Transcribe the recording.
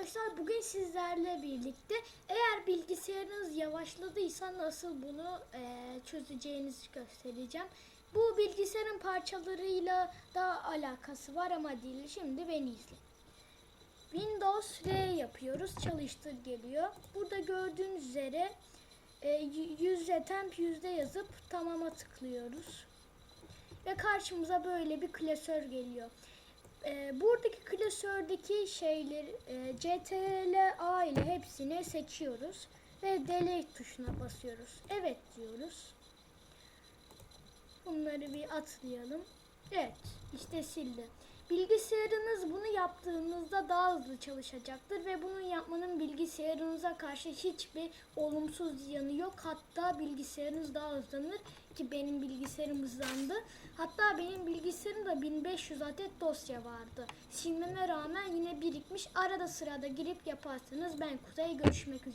arkadaşlar bugün sizlerle birlikte eğer bilgisayarınız yavaşladıysa nasıl bunu eee, çözeceğinizi göstereceğim. Bu bilgisayarın parçalarıyla da alakası var ama değil. Şimdi beni izle. Windows R yapıyoruz. Çalıştır geliyor. Burada gördüğünüz üzere e, yüzde temp yüzde yazıp tamama tıklıyoruz. Ve karşımıza böyle bir klasör geliyor. E, buradaki klasördeki şeyleri e, CTRL A ile hepsini seçiyoruz ve delete tuşuna basıyoruz. Evet diyoruz. Bunları bir atlayalım. Evet, işte sildi. Bilgisayarınız bunu yaptığınızda daha hızlı çalışacaktır ve bunu yapmanın bilgisayarınıza karşı hiçbir olumsuz yanı yok. Hatta bilgisayarınız daha hızlanır ki benim bilgisayarım hızlandı. Hatta benim bilgisayarımda 1500 adet dosya vardı. Silmeme rağmen yine birikmiş. Arada sırada girip yaparsanız ben Kuzey görüşmek üzere.